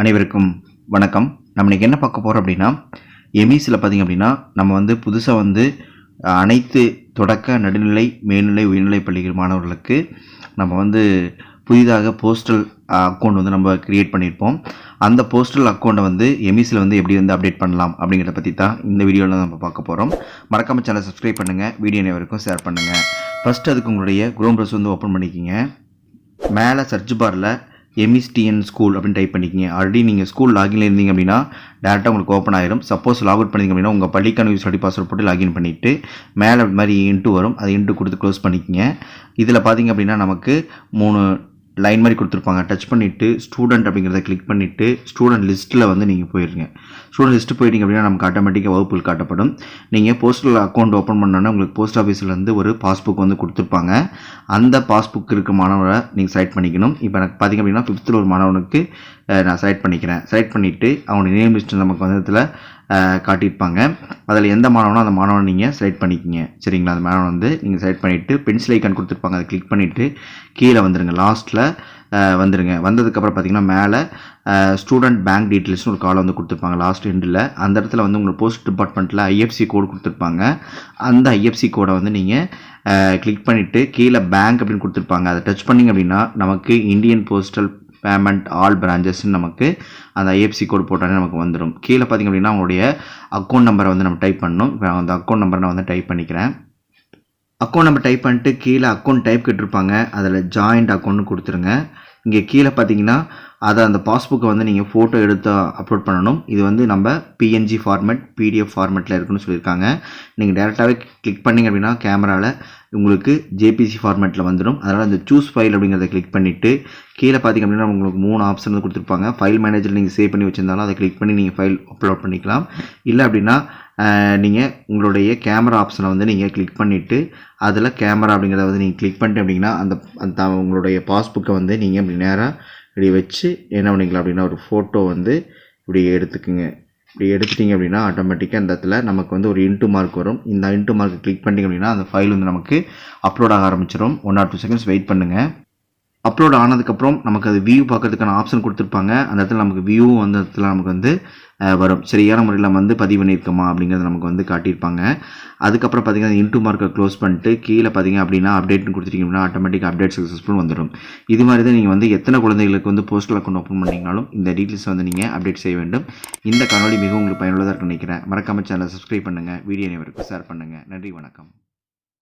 அனைவருக்கும் வணக்கம். நம்ம இன்றைக்கி என்ன பார்க்க போகிறோம் அப்படின்னா எமிஸில் பார்த்தீங்க அப்படின்னா நம்ம வந்து புதுசாக வந்து அனைத்து தொடக்க நடுநிலை மேல்நிலை உயர்நிலை பள்ளிகள் மாணவர்களுக்கு நம்ம வந்து புதிதாக போஸ்டல் அக்கௌண்ட் வந்து நம்ம கிரியேட் பண்ணியிருப்போம். அந்த போஸ்டல் அக்கௌண்ட்டை வந்து எமிஸில் வந்து எப்படி வந்து அப்டேட் பண்ணலாம் அப்படிங்கிறத பற்றி தான் இந்த வீடியோவில் நம்ம பார்க்க போகிறோம் மறக்காம சேனல் சப்ஸ்கிரைப் பண்ணுங்கள் வீடியோ அனைவருக்கும் ஷேர் பண்ணுங்கள் ஃபஸ்ட்டு அதுக்கு உங்களுடைய குரோம் ப்ரௌஸ் வந்து ஓப்பன் பண்ணிக்கிங்க. மேலே சர்ச் பாரில் எம்இஸ்டிஎன் ஸ்கூல் அப்படின்னு டைப் பண்ணிக்கிங்க. ஆல்ரெடி நீங்கள் ஸ்கூல் லாகின்ல இருந்தீங்க அப்படின்னா டேரெக்டாக உங்களுக்கு ஓப்பன் ஆயிரும். சப்போஸ் லாக் அவுட் பண்ணிங்க அப்படின்னா உங்கள் பள்ளிக்கான யூஸ் ஐடி பாஸ்வேர்ட் போட்டு லாகின் பண்ணிவிட்டு மேலே மாதிரி இன்ட்டு வரும். அதை இன்ட்டு கொடுத்து க்ளோஸ் பண்ணிக்கிங்க. இதில் பார்த்தீங்க அப்படின்னா நமக்கு மூணு லைன் மாதிரி கொடுத்துருப்பாங்க. டச் பண்ணிவிட்டு ஸ்டூடெண்ட் அப்படிங்கிறத கிளிக் பண்ணிவிட்டு ஸ்டூடெண்ட் லிஸ்ட்டில் வந்து நீங்கள் போயிருங்க. ஸ்டூடெண்ட் லிஸ்ட்டு போயிட்டீங்க அப்படின்னா நமக்கு ஆட்டோமேட்டிக்காக வகுப்புகள் காட்டப்படும். நீங்கள் போஸ்டல் அக்கௌண்ட் ஓப்பன் பண்ணோன்னா உங்களுக்கு போஸ்ட் ஆஃபீஸ்லேருந்து ஒரு பாஸ்புக் வந்து கொடுத்துருப்பாங்க. அந்த பாஸ்புக் இருக்க மாணவரை நீங்கள் செலக்ட் பண்ணிக்கணும். இப்போ எனக்கு பார்த்தீங்க அப்படின்னா ஃபிஃப்த்தில் ஒரு மாணவனுக்கு நான் செலக்ட் பண்ணிக்கிறேன். செலக்ட் பண்ணிவிட்டு அவனுடைய நேம் லிஸ்ட்டு நமக்கு வந்து இதில் காட்டியிருப்பாங்க. அதில் எந்த மாணவனோ அந்த மாணவனை நீங்கள் செலக்ட் பண்ணிக்கிங்க. சரிங்களா? அந்த மாணவன் வந்து நீங்கள் செலக்ட் பண்ணிவிட்டு பென்சில் ஐக்கான் கொடுத்துருப்பாங்க. அதை கிளிக் பண்ணிவிட்டு கீழே வந்துடுங்க லாஸ்ட்டில் வந்துருங்க. வந்ததுக்கப்புறம் பார்த்தீங்கன்னா மேலே ஸ்டூடெண்ட் பேங்க் டீட்டெயில்ஸ்னு ஒரு காலம் வந்து கொடுத்துருப்பாங்க. லாஸ்ட் எண்டில் அந்த இடத்துல வந்து உங்களுக்கு போஸ்ட் டிபார்ட்மெண்ட்டில் ஐஎஃப்சி கோடு கொடுத்துருப்பாங்க. அந்த ஐஎஃப்சி கோடை வந்து நீங்கள் கிளிக் பண்ணிவிட்டு கீழே பேங்க் அப்படின்னு கொடுத்துருப்பாங்க. அதை டச் பண்ணிங்க அப்படின்னா நமக்கு இந்தியன் போஸ்டல் பேமெண்ட் ஆல் பிரான்ச்சஸ்ன்னு நமக்கு அந்த ஐஎஃப்சி கோட் போட்டாலே நமக்கு வந்துடும் கீழே பார்த்தீங்க அப்படின்னா உங்களுடைய அக்கௌண்ட் நம்பரை வந்து நம்ம டைப் பண்ணணும். இப்போ அந்த அக்கௌண்ட் நம்பரை நான் வந்து டைப் பண்ணிக்கிறேன். அக்கௌண்ட் நம்பர் டைப் பண்ணிட்டு கீழே அக்கௌண்ட் டைப் கேட்டிருப்பாங்க. அதில் ஜாயிண்ட் அக்கௌண்ட்னு கொடுத்துருங்க. இங்கே கீழே பார்த்தீங்கன்னா அதை அந்த பாஸ்புக்கை வந்து நீங்கள் ஃபோட்டோ எடுத்து அப்லோட் பண்ணணும். இது வந்து நம்ம பிஎன்ஜி ஃபார்மேட் பிடிஎஃப் ஃபார்மேட்டில் இருக்குன்னு சொல்லியிருக்காங்க. நீங்கள் டேரெக்டாகவே கிளிக் பண்ணிங்க அப்படின்னா கேமராவில் உங்களுக்கு ஜேபிசி ஃபார்மேட்டில் வந்துடும் அதனால் அந்த சூஸ் ஃபைல் அப்படிங்கிறத கிளிக் பண்ணிவிட்டு கீழே பார்த்தீங்க அப்படின்னா உங்களுக்கு மூணு ஆப்ஷன் வந்து கொடுத்துருப்பாங்க. ஃபைல் மேனேஜர் நீங்கள் சேவ் பண்ணி வச்சிருந்தாலும் அதை கிளிக் பண்ணி நீங்கள் ஃபைல் அப்லோட் பண்ணிக்கலாம். இல்லை அப்படின்னா நீங்கள் உங்களுடைய கேமரா ஆப்ஷனை வந்து நீங்கள் கிளிக் பண்ணிவிட்டு அதில் கேமரா அப்படிங்கிறத வந்து நீங்கள் கிளிக் பண்ணிட்டு அப்படின்னா அந்த அந்த உங்களுடைய பாஸ்புக்கை வந்து நீங்கள் இப்படி நேராக இப்படி வச்சு என்ன பண்ணிக்கலாம் அப்படின்னா ஒரு ஃபோட்டோ வந்து இப்படி எடுத்துக்குங்க. இப்படி எடுத்துட்டிங்க அப்படின்னா ஆட்டோமேட்டிக்காக அந்த இடத்துல நமக்கு வந்து ஒரு இன்ட்டு மார்க் வரும். இந்த இன்ட்டு மார்க் கிளிக் பண்ணிட்டீங்க அப்படின்னா அந்த ஃபைல் வந்து நமக்கு அப்லோட் ஆக ஆரம்பிச்சிடும் one or two seconds wait பண்ணுங்கள் அப்லோட் ஆனதுக்கப்புறம் நமக்கு அது வியூ பார்க்கறதுக்கான ஆப்ஷன் கொடுத்துருப்பாங்க. அந்த இடத்துல நமக்கு வியூ வந்து இடத்துல நமக்கு வந்து வரும். சரியான முறையில் நம்ம வந்து பதிவு பண்ணியிருக்கோமா அப்படிங்கிறது நமக்கு வந்து காட்டியிருப்பாங்க. அதுக்கப்புறம் பார்த்தீங்கன்னா இன்டூ மார்க்கை க்ளோஸ் பண்ணிட்டு கீழே பார்த்தீங்க அப்படின்னா அப்டேட்னு கொடுத்துட்டீங்க அப்படின்னா ஆட்டோமேட்டிக் அப்டேட் சக்ஸஸ்ஃபுல் வந்துடும். இது மாதிரி தான் நீங்கள் வந்து எத்தனை குழந்தைகளுக்கு வந்து போஸ்டல் அக்கௌண்ட் ஓப்பன் பண்ணிங்கனாலும் இந்த டீட்டெயில்ஸ் வந்து நீங்கள் அப்டேட் செய்ய வேண்டும். இந்த காணொலி மிகவும் உங்களுக்கு பயனுள்ளதாக இருக்குன்னு நினைக்கிறேன். மறக்காமல் சேனலை சப்ஸ்கிரைப் பண்ணுங்கள் வீடியோ அனைவருக்கும் ஷேர் பண்ணுங்கள் நன்றி வணக்கம்.